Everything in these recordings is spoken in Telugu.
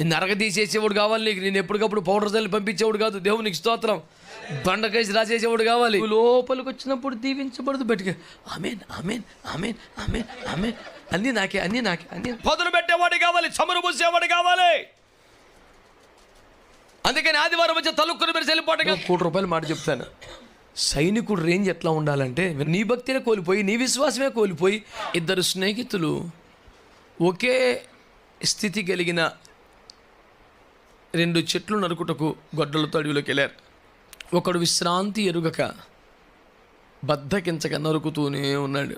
నిన్ను అరగ తీసేసేవాడు కావాలి నీకు. నేను ఎప్పటికప్పుడు పౌడర్ చల్లి పంపించేవాడు కాదు. దేవునికి స్తోత్రం. బండకేసి రాసేసేవాడు కావాలి. లోపలికి వచ్చినప్పుడు దీవించబడదు బయటికి amen amen amen amen amen. అన్నీ నాకే అన్నీ నాకే అన్నీ పొదలు పెట్టేవాడు కావాలి చమురు పూసేవాడు కావాలి. అందుకని ఆదివారం వచ్చి తలుక్కుని మీరు వెళ్ళిపోవటం కోటి రూపాయలు మాట చెప్తాను. సైనికుడు రేంజ్ ఎట్లా ఉండాలంటే నీ భక్తినే కోల్పోయి నీ విశ్వాసమే కోల్పోయి ఇద్దరు స్నేహితులు ఒకే స్థితి కలిగిన రెండు చెట్లు నరుకుటకు గొడ్డలతో అడవిలోకి వెళ్ళారు ఒకడు విశ్రాంతి ఎరుగక బద్దకించక నరుకుతూనే ఉన్నాడు.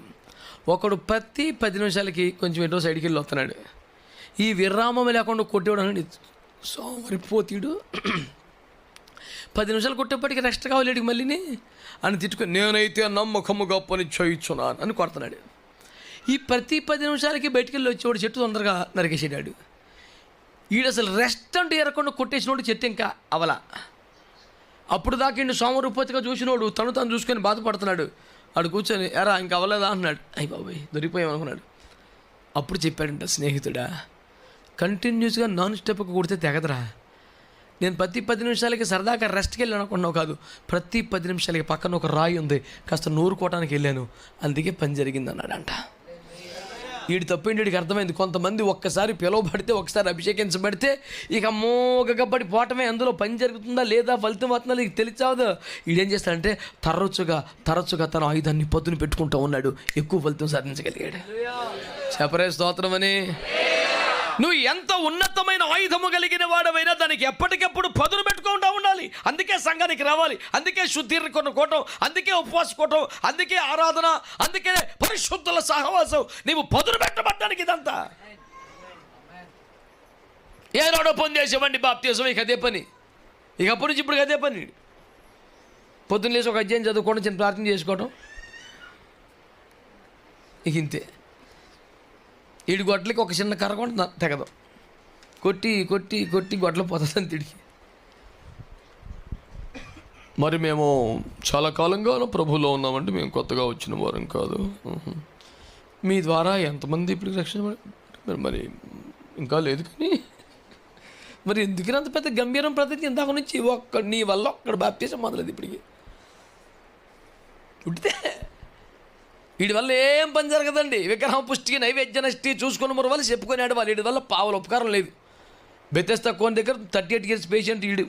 ఒకడు ప్రతి పది నిమిషాలకి కొంచెం ఎటో సైడ్కి వెళ్ళి వస్తున్నాడు. ఈ విరామం లేకుండా కొట్టేవాడు అనండి సోమరిపోతీడు. పది నిమిషాలు కొట్టేప్పటికి రెస్ట్ కావాలి మళ్ళీని. అని తిట్టుకొని నేనైతే నమ్మకముగా పని చేయించున్నాను అని కొడుతున్నాడు. ఈ ప్రతి పది నిమిషాలకి బయటికి వెళ్ళి వచ్చేవాడు చెట్టు తొందరగా నరికేసేడాడు. ఈడు అసలు రెస్ట్ అంటే ఎరకుండా కొట్టేసినోడు చెట్టు ఇంకా అవల. అప్పుడు దాకా ఇండు సోమరూపతిగా చూసినోడు తను తను చూసుకొని బాధపడుతున్నాడు. ఆడు కూర్చొని ఎరా ఇంకా అవ్వలేదా? అన్నాడు. అయ్యి బాబాయ్ దొరికిపోయాం అనుకున్నాడు అప్పుడు చెప్పాడంట స్నేహితుడా కంటిన్యూస్గా నాన్ స్టెప్కి కొడితే తెగదరా. నేను ప్రతి పది నిమిషాలకి సరదాగా రెస్ట్కి వెళ్ళాను అనుకున్నావు కాదు ప్రతి పది నిమిషాలకి పక్కన ఒక రాయి ఉంది కాస్త నూరుకోవటానికి వెళ్ళాను అందుకే పని జరిగింది అన్నాడంట వీడి తప్పిండి అర్థమైంది. కొంతమంది ఒక్కసారి పిలువబడితే ఒకసారి అభిషేకించబడితే ఇక మోగబడి పోవటమే అందులో పని జరుగుతుందా లేదా? ఫలితం అవుతుందా నీకు తెలిసావదు వీడేం చేస్తాడంటే తరచుగా తరచుగా తన ఆయుధాన్ని పొద్దున పెట్టుకుంటూ ఉన్నాడు. ఎక్కువ ఫలితం సాధించగలిగాడు. చెప్పరే స్తోత్రం అని. నువ్వు ఎంత ఉన్నతమైన ఆయుధము కలిగిన వాడవైనా దానికి ఎప్పటికప్పుడు పదును పెట్టుకుంటా ఉండాలి. అందుకే సంఘానికి రావాలి. అందుకే శుద్ధీకరణ కొనుక్కోవటం అందుకే ఉపవాస అందుకే ఆరాధన అందుకే పరిశుద్ధుల సహవాసం. నీవు పదును పెట్టబడ్డానికి ఇదంతా. ఏనాడో పొందేసేవండి బాప్తీసం ఇక అదే పని. ఇక అప్పటి నుంచి ఇప్పుడు అదే పని. పొద్దున్న లేసి ఒక అధ్యాయం చదువుకోవడం చిన్న ప్రార్థన చేసుకోవడం ఇక ఇంతే. ఏడు గొడ్లకి ఒక చిన్న కర్ర కూడా తెగదు. కొట్టి కొట్టి కొట్టి గొడ్ల పోతుందని తిడికి మరి మేము చాలా కాలంగా ప్రభులో ఉన్నామంటే మేము కొత్తగా వచ్చిన వారం కాదు. మీ ద్వారా ఎంతమంది ఇప్పుడు రక్షణ మరి మరి ఇంకా లేదు కానీ మరి ఎందుకు అంత పెద్ద గంభీరం ప్రతి ఇందాక నుంచి ఒక్క నీ వల్ల ఒక్కడ బాప్తీసం మొదలది ఇప్పటికి. పుట్టితే వీడి వల్ల ఏం పని జరగదండి. విగ్రహం పుష్టికి నైవేద్య నష్టి చూసుకున్న మరి వాళ్ళు చెప్పుకునేడు వాళ్ళు వీడి వల్ల పావుల ఉపకారం లేదు. బెత్తెస్తా కోన్ దగ్గర థర్టీ ఎయిట్ ఇయర్స్ పేషెంట్ ఈడు.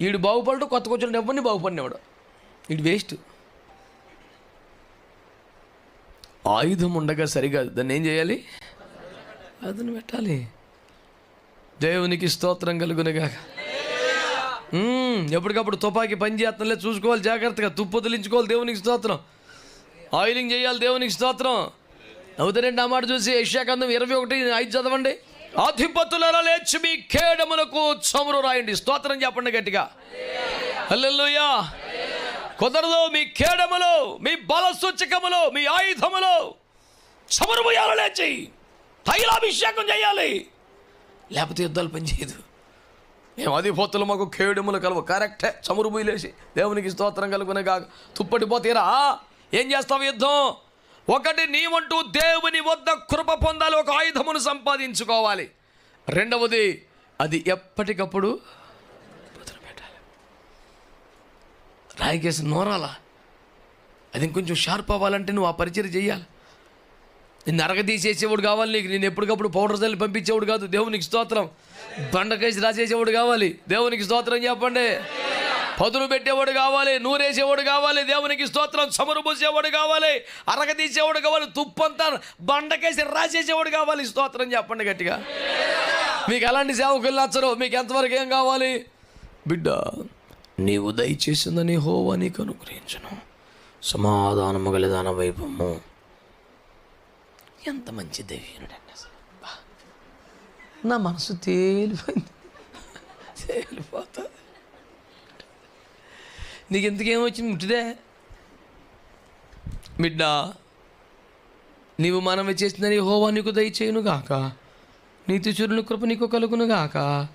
ఈడు బాగుపడు కొత్త కొంచెం ఎవరిని బాగుపడినవాడు? ఈడు వేస్ట్. ఆయుధం ఉండగా సరికాదు దాన్ని ఏం చేయాలి? అదను పెట్టాలి. దేవునికి స్తోత్రం కలుగునగా ఎప్పటికప్పుడు తుపాకీ పని చేస్తున్నలే చూసుకోవాలి జాగ్రత్తగా తుప్పు వదిలించుకోవాలి దేవునికి స్తోత్రం. ఆయిలింగ్ చేయాలి దేవునికి స్తోత్రం. అవుతారండి ఆ మాట చూసి యశాకందం ఇరవై ఒకటి ఐదు చదవండి. అధిపతులలో లేచి మీ ఖేడములకు చమురు రాయండి. స్తోత్రం చెప్పండి గట్టిగా. హల్లెలూయా. కుదరదు మీ ఖేడములో మీ బల సూచకములో మీ ఆయుధములో చమురు పోయాలి లేచి. తైలాభిషేకం చేయాలి. లేకపోతే యుద్ధాలు పనిచేయదు. మేము అధిపతులు మాకు ఖేడములు కలవు. కరెక్టే. చమురు లేచి దేవునికి స్తోత్రం కలుగునే కాక తుప్పటి ఏం చేస్తావు యుద్ధం? ఒకటి నీవంటూ దేవుని వద్ద కృప పొందాలి ఒక ఆయుధమును సంపాదించుకోవాలి. రెండవది అది ఎప్పటికప్పుడు పెట్టాలి. రాయికేసి నోరాలా? అది ఇంకొంచెం షార్ప్ అవ్వాలంటే నువ్వు ఆ పరిచయం చేయాలి నిన్ను అరగదీసేసేవాడు కావాలి నీకు నేను ఎప్పటికప్పుడు పౌడర్ చల్లి పంపించేవాడు కాదు దేవునికి స్తోత్రం. బండకేసి రాసేసేవాడు కావాలి దేవునికి స్తోత్రం చెప్పండి. పదులు పెట్టేవాడు కావాలి నూరేసేవాడు కావాలి దేవునికి స్తోత్రం చమురు పోసేవాడు కావాలి అరగ తీసేవాడు కావాలి తుప్పంతా బండకేసి రాసేసేవాడు కావాలి స్తోత్రం చెప్పండి గట్టిగా. మీకు ఎలాంటి సేవకులు నచ్చరు? మీకు ఎంతవరకు ఏం కావాలి? బిడ్డ నీవు దయచేసిందని హోవా నీకు అనుగ్రహించను. సమాధానము గలదాన వైభవము. ఎంత మంచి దైవీనుడండి అసలు. నా మనసు తేలిపోయింది. తేలిపోతుంది నీకు ఎందుకేమొచ్చింది ముట్టిదే? బిడ్డ నీవు మనవి చేసిందని హోవా నీకు దయచేయునుగాక నీ నీతి కృప నీకు కలుగునుగాక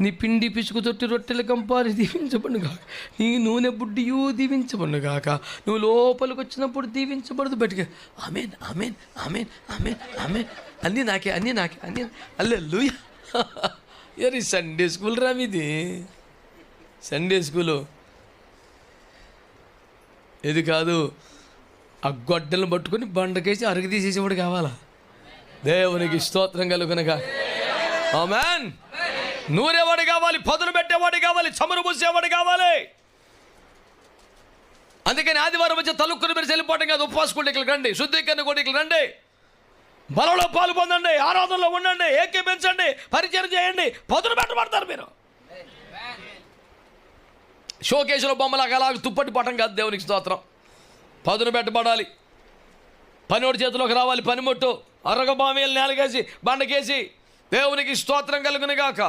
నీ పిండి పిసుకు తొట్టి రొట్టెల కంపారి దీవించబడుగాక నీ నూనె బుడ్డియు దీవించబడుగాక నువ్వు లోపలికి వచ్చినప్పుడు దీవించబడదు బయటికి. Amen amen amen amen amen. అన్నీ నాకే అన్నీ నాకే అన్నీ అల్లే లూయ సండే స్కూల్ రా మీది. Sunday school. ఇది కాదు ఆ గొడ్డలను పట్టుకొని బండకేసి అరుగు తీసేసేవాడు కావాలా? దేవునికి స్తోత్రం కలుగునక ఆమెన్. నూరేవాడు కావాలి పదును పెట్టేవాడు కావాలి చమురు పూసేవాడు కావాలి. అందుకని ఆదివారం వచ్చి తలుక్కుని మీరు వెళ్ళిపోవడం కాదు ఉపవాస ఇక్కడ రండి శుద్ధీకరణ కోటికలు రండి. బలంలో పాలు పొందండి ఆరాధనలో ఉండండి ఏకీపించండి పరిచయం చేయండి పదును పెట్టబడతారు మీరు. షోకేసులో బొమ్మలాగా అలాగ తుప్పటి పటం కాదు దేవునికి స్తోత్రం. పదును పెట్టబడాలి. పనివాడి చేతిలోకి రావాలి పనిముట్టు అరగ బామీలు నేలకేసి బండకేసి దేవునికి స్తోత్రం కలుగును గాక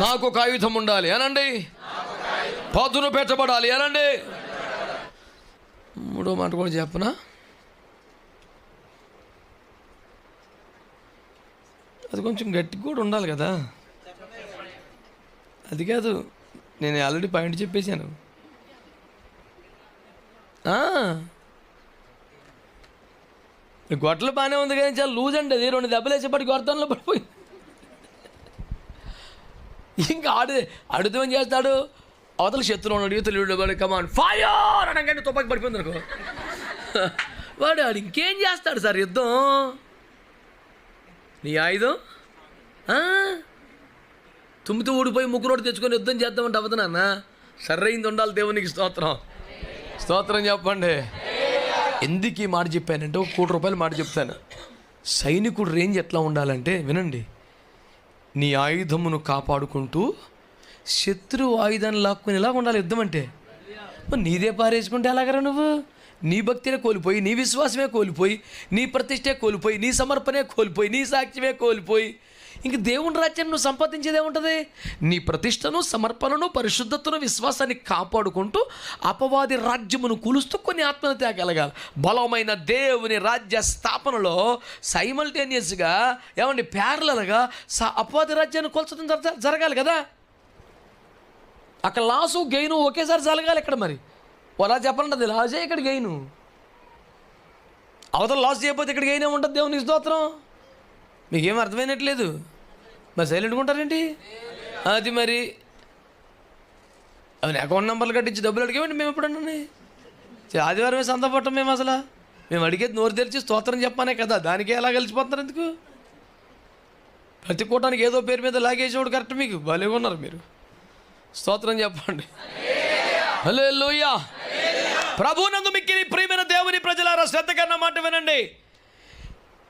నాకు ఒక ఆయుధం ఉండాలి అనండి. పదును పెట్టబడాలి అనండి. మూడో మాట కూడా చెప్పనా? అది కొంచెం గట్టిగా కూడా ఉండాలి కదా. అది కాదు. నేను ఆల్రెడీ పాయింట్ చెప్పేశాను. గొట్టలు బాగానే ఉంది కానీ చాలా లూజ్ అండి అది. రెండు దెబ్బలు వేసేపటి గొడతంలో పడిపోయి ఇంకా ఆడు అడుగుతూ చేస్తాడు? అవతల శత్రువు ఉన్నాడు యూతలు కమాన్ ఫైర్ అనగానే తుపాకి పడిపోయింది అనుకో. వాడు ఆడు ఇంకేం చేస్తాడు సార్ యుద్ధం? నీ ఆయుధం? తుమ్మితో ఊడిపోయి ముగ్గురోడు తెచ్చుకొని యుద్ధం చేద్దామంటే అవ్వదు నాన్న. సర్రైంది ఉండాలి దేవునికి స్తోత్రం. స్తోత్రం చెప్పండి. ఎందుకు ఈ మాట చెప్పానంటే ఒక కోటి రూపాయలు మాట చెప్తాను. సైనికుడు రేంజ్ ఎట్లా ఉండాలంటే వినండి. నీ ఆయుధమును కాపాడుకుంటూ శత్రువు ఆయుధాన్ని లాక్కుని ఎలా ఉండాలి యుద్ధం అంటే? నీదే పారేసుకుంటే ఎలాగరా నువ్వు? నీ భక్తినే కోల్పోయి నీ విశ్వాసమే కోల్పోయి నీ ప్రతిష్టే కోల్పోయి నీ సమర్పణే కోల్పోయి నీ సాక్ష్యమే కోల్పోయి ఇంక దేవుని రాజ్యం నువ్వు సంపాదించేది నీ ప్రతిష్టను సమర్పణను పరిశుద్ధతను విశ్వాసాన్ని కాపాడుకుంటూ అపవాది రాజ్యమును కూలుస్తూ కొన్ని ఆత్మను తేగలగాలి బలమైన దేవుని రాజ్య స్థాపనలో సైమల్టేనియస్గా ఏమండి ప్యారలగా స అపవాది రాజ్యాన్ని కూల్చడం జరగాలి కదా? అక్కడ లాసు గెయిను ఒకేసారి జరగాలి ఇక్కడ మరి. అలా చెప్పండి అది లాసే ఇక్కడ గెయిను. అవతల లాస్ చేయకపోతే ఇక్కడ గెయిన్ ఏముంటుంది దేవుని స్తోత్రం? మీకేం అర్థమైనట్లేదు? మరి సైలెంట్గా ఉంటారేంటి అది మరి. అవును అకౌంట్ నెంబర్లు కట్టించి డబ్బులు అడిగామండి మేము ఎప్పుడన్నా? ఆదివారమే సంత పట్టం మేము అసలు? మేము అడిగేది నోరు తెరిచి స్తోత్రం చెప్పానే కదా దానికే ఎలా కలిసిపోతున్నారు ఎందుకు? ప్రతి కూటానికి ఏదో పేరు మీద లాగేసేవాడు కరెక్ట్ మీకు? భలే ఉన్నారు మీరు. స్తోత్రం చెప్పండి. హలో లోయ ప్రభునందు మిక్కిలి ప్రియమైన దేవుని ప్రజలారా శ్రద్ధ కన్నా మాట వినండి.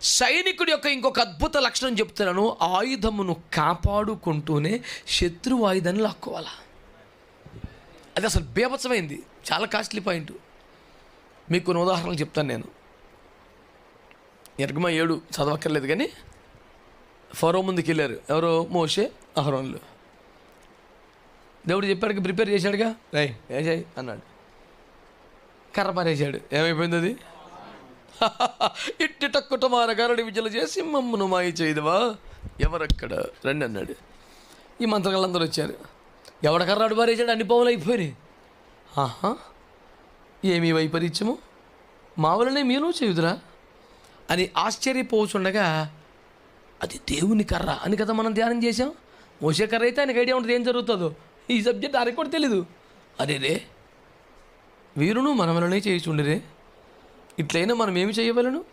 సైనికుడి యొక్క ఇంకొక అద్భుత లక్షణం చెప్తున్నాను. ఆయుధమును కాపాడుకుంటూనే శత్రువు ఆయుధాన్ని లాక్కోవాలా? అది అసలు బీభత్సమైంది. చాలా కాస్ట్లీ పాయింట్ మీకు కొన్ని ఉదాహరణలు చెప్తాను నేను. ఎరగమ ఏడు చదవక్కర్లేదు కానీ ఫరో ముందుకు వెళ్ళారు ఎవరో? మోషే అహరోన్లు. దేవుడు చెప్పాడుగా ప్రిపేర్ చేశాడుగా? రై వేసాయి అన్నాడు. కర్ర పారేశాడు. ఏమైపోయింది అది? ఇట్టి టక్కుట గరడి విద్యలు చేసి మమ్మను మాయ చేయదువా? ఎవరక్కడ? రండి అన్నాడు. ఈ మంత్రగాళ్ళందరూ వచ్చారు. ఎవడ కర్రాడు పారేశాడు అన్ని పావులు అయిపోయినాయి. ఆహా ఏమి వైపరీత్యము? మా వలనే మీను చేయుదురా? అని ఆశ్చర్యపోచుండగా అది దేవుని కర్ర అని కదా మనం ధ్యానం చేసాం మోసే కర్ర అయితే ఆయనకు ఐడియా ఉంటుంది ఏం జరుగుతుందో. ఈ సబ్జెక్ట్ ఆయనకు కూడా తెలీదు. అరే రే వీరును మన వలనే ఇట్లయినా మనం ఏమి చేయవలను?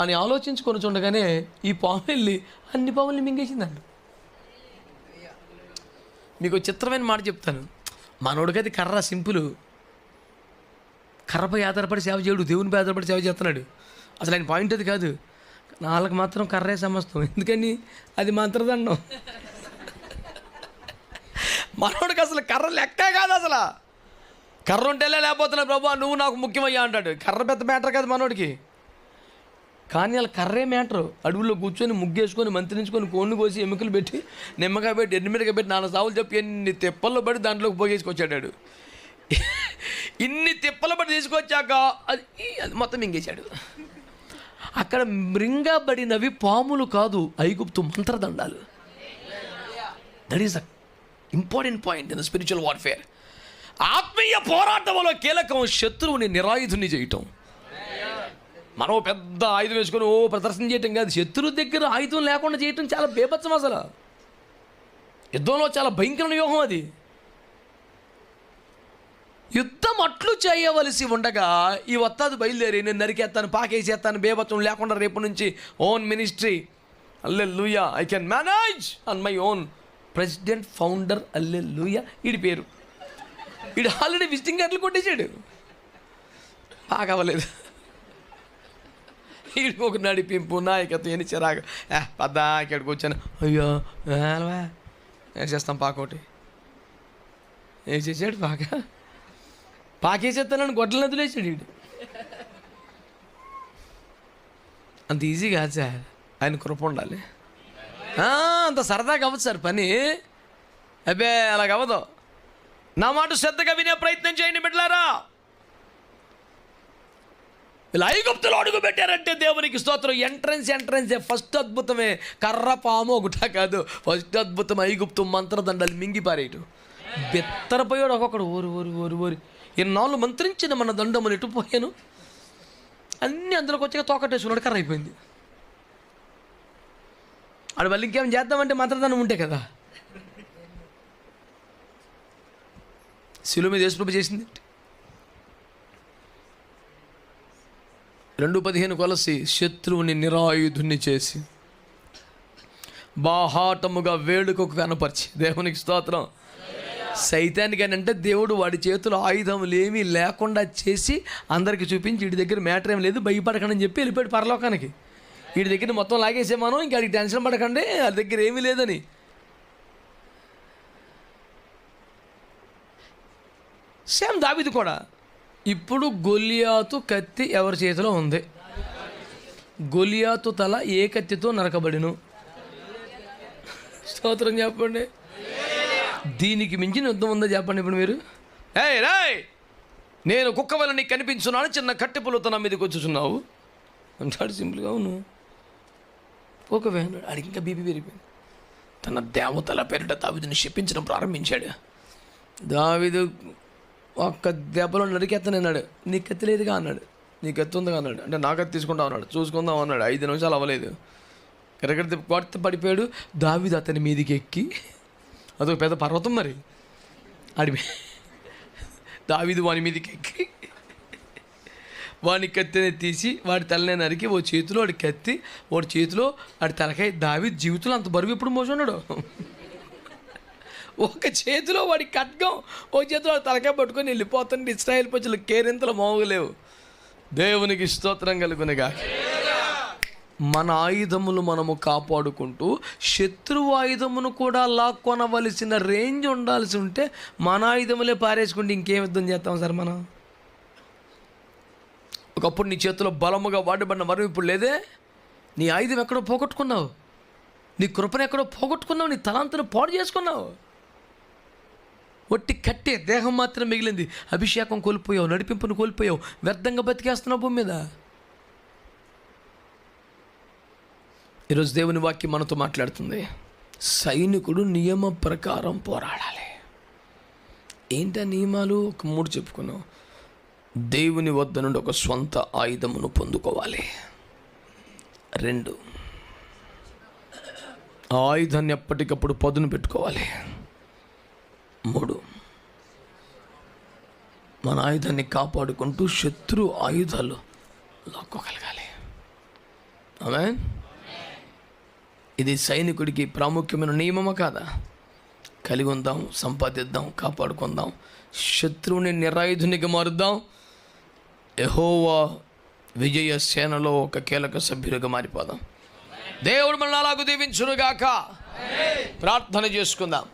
అని ఆలోచించుకొని చూడగానే ఈ పాము వెళ్ళి అన్ని పాముల్ని మింగేసిందండి మీకు చిత్రమైన మాట చెప్తాను. మనోడికి అది కర్ర సింపుల్. కర్రపై ఆధారపడి సేవ చేయడు దేవునిపై ఆధారపడి సేవ చేస్తున్నాడు. అసలు ఆయన పాయింట్ అది కాదు. వాళ్ళకి మాత్రం కర్రే సమస్తం. ఎందుకని? అది మంత్రదండం మనోడికి అసలు కర్ర లెక్క కాదు అసలు. కర్ర ఉంటేలే లేకపోతున్నా ప్రభు నువ్వు నాకు ముఖ్యమయ్యా అంటాడు. కర్ర పెద్ద మ్యాటర్ కదా మనోడికి. కానీ వాళ్ళ కర్రే మ్యాటర్. అడవుల్లో కూర్చొని ముగ్గేసుకొని మంత్రించుకొని కోడిని కోసి ఎముకలు పెట్టి నిమ్మకాయ పెట్టి ఎనిమిదిగా పెట్టి నాలుగు సావులు చెప్పి ఎన్ని తిప్పల్లో పడి దాంట్లోకి పోగేసుకొచ్చాడు ఇన్ని తిప్పలు పడి తీసుకొచ్చాక అది అది మొత్తం మింగేశాడు. అక్కడ మృంగబడినవి పాములు కాదు ఐగుప్తు మంత్రదండాలు. That is a important point in the spiritual warfare ఆత్మీయ పోరాటంలో కీలకం శత్రువుని నిరాయుధుని చేయటం మనం పెద్ద ఆయుధం వేసుకొని ఓ ప్రదర్శన చేయటం కాదు శత్రువు దగ్గర ఆయుధం లేకుండా చేయటం చాలా బేభత్సం అసలు. యుద్ధంలో చాలా భయంకరమైన వ్యూహం అది. యుద్ధం అట్లు చేయవలసి ఉండగా ఈ వత్తాది బయలుదేరి నేను నరికేస్తాను పాకేసేస్తాను బేభత్సం లేకుండా రేపు నుంచి own ministry. Hallelujah I can manage on my own president founder hallelujah వీడి పేరు. వీడు ఆల్రెడీ విజిటింగ్ కార్డులు కొట్టేశాడు. బాగా అవ్వలేదు. వీడికి ఒక నడిపింపు నాయకత్వం ఎన్ని చిరాకు. ఏ ఇక్కడికి వచ్చాను. అయ్యో ఏం చేస్తాం పాకోటి? వేసేసాడు పాక పాకేసేస్తానని గొడ్డలు వదిలేసాడు వీడు. అంత ఈజీ కాదు సార్ ఆయన కృప ఉండాలి. అంత సరదాగా అవ్వదు సార్ పని. అబ్బే అలాగ అవ్వదు నా మాట శ్రద్ధగా వినే ప్రయత్నం చేయండి బిడ్డలారా. ఇలా ఐగుప్తులు అడుగు పెట్టారంటే దేవునికి స్తోత్రం. ఎంట్రన్స్ ఎంట్రన్స్ ఫస్ట్ అద్భుతమే. కర్ర పాము ఒకట కాదు. ఫస్ట్ అద్భుతం ఐగుప్తు మంత్రదండలు మింగిపారేయటు బెత్తరపోయాడు ఒక్కొక్కడు. ఓరు ఓరు ఓరు ఓరి. ఇన్నాళ్ళు మంత్రించిన మన దండములు ఎటు పోయాను? అన్నీ అందులోకి వచ్చాక తోకట్టేసుకున్నాడు కర్ర అయిపోయింది. ఆడు మళ్ళీ ఇంకేం చేద్దామంటే మంత్రదండం ఉంటే కదా. శిలువ మీద యేసుప్రభు చేసింది రెండు పదిహేను కొలసి శత్రువుని నిరాయుధుని చేసి బాహాటముగా వేడుకకు కనపరిచి. దేవునికి స్తోత్రం. సైతానికి అని అంటే దేవుడు వాడి చేతులు ఆయుధములు ఏమీ లేకుండా చేసి అందరికి చూపించి వీడి దగ్గర మ్యాటర్ ఏం లేదు భయపడకండి అని చెప్పి వెళ్ళిపోయాడు పరలోకానికి. వీడి దగ్గర మొత్తం లాగేసే మనం ఇంకా వాడికి టెన్షన్ పడకండి వాడి దగ్గర ఏమీ లేదని. సేమ్ దావిది కూడా. ఇప్పుడు గొలియాతు కత్తి ఎవరి చేతిలో ఉంది? గొలియాతు తల ఏ కత్తితో నరకబడిను? స్తోత్రం చెప్పండి. దీనికి మించిన యుద్ధం ఉందా చెప్పండి ఇప్పుడు మీరు? ఏయ్ రాయ్! నేను కుక్క వల్ల నీకు కనిపించున్నాను చిన్న కట్టెపులతో నా మీదకి వచ్చుచున్నావు. అంటాడు సింపుల్గా అవును. ఒకవే అన్నాడు అడిగి ఇంకా బీపీ పెరిగిపోయింది. తన దేవతల పేరిట దావిదిని శపించడం ప్రారంభించాడు. దావిదు ఒక్క దెబ్బలో నరికెత్తనన్నాడు నీ కత్తి లేదుగా అన్నాడు. నీ కత్తి ఉందిగా అన్నాడు. అంటే నా కత్తి తీసుకుంటాం అన్నాడు. చూసుకుందాం అన్నాడు. ఐదు నిమిషాలు అవ్వలేదు. ఎక్కడ కొత్త పడిపోయాడు. దావిది అతని మీదికి ఎక్కి. అదొక పెద్ద పర్వతం మరి. అడిమి దావిది వాని మీదకి ఎక్కి. వాని కత్తిని తీసి వాడి తలని నరికి ఓ చేతిలో వాడి కత్తి వాడి చేతిలో వాడి తలకాయ. దావి జీవితంలో అంత బరువు ఎప్పుడు మోసున్నాడు ఒక చేతిలో వాడి ఖడ్గం ఒక చేతిలో తలకాయ పట్టుకొని వెళ్ళిపోతుంటే ఇస్రాయల్ ప్రజలు కేరింతలు మోగలేవు. దేవునికి స్తోత్రం కలుగునిగా. మన ఆయుధములు మనము కాపాడుకుంటూ శత్రువు ఆయుధమును కూడా లాక్కొనవలసిన రేంజ్ ఉండాల్సి ఉంటే మన ఆయుధములే పారేసుకుంటే ఇంకేం యుద్ధం చేస్తాం సార్ మనం? ఒకప్పుడు నీ చేతిలో బలముగా వాడబడిన వరం ఇప్పుడు లేదే? నీ ఆయుధం ఎక్కడో పోగొట్టుకున్నావు. నీ కృపను ఎక్కడో పోగొట్టుకున్నావు. నీ తలాంతను పాడు చేసుకున్నావు. ఒట్టి కట్టే దేహం మాత్రం మిగిలింది. అభిషేకం కోల్పోయావు నడిపింపును కోల్పోయావు వ్యర్థంగా బతికేస్తున్నావు భూమి మీద. ఈరోజు దేవుని వాక్యం మనతో మాట్లాడుతుంది. సైనికుడు నియమ ప్రకారం పోరాడాలి. ఏంటి నియమాలు? ఒక మూడు చెప్పుకున్నాం. దేవుని వద్ద నుండి ఒక స్వంత ఆయుధమును పొందుకోవాలి. రెండు. ఆయుధాన్ని ఎప్పటికప్పుడు పదును పెట్టుకోవాలి. మూడు. మన ఆయుధాన్ని కాపాడుకుంటూ శత్రు ఆయుధాలు లాక్కోగలగాలి. ఆమె ఇది సైనికుడికి ప్రాముఖ్యమైన నియమమా కాదా? కలిగి ఉందాం సంపాదిద్దాం కాపాడుకుందాం శత్రువుని నిరాయుధునిగా మారుద్దాం. ఎహోవా విజయ సేనలో ఒక కీలక సభ్యులుగా మారిపోదాం. దేవుడు మనలాగు దీవించునుగాక. ప్రార్థన చేసుకుందాం.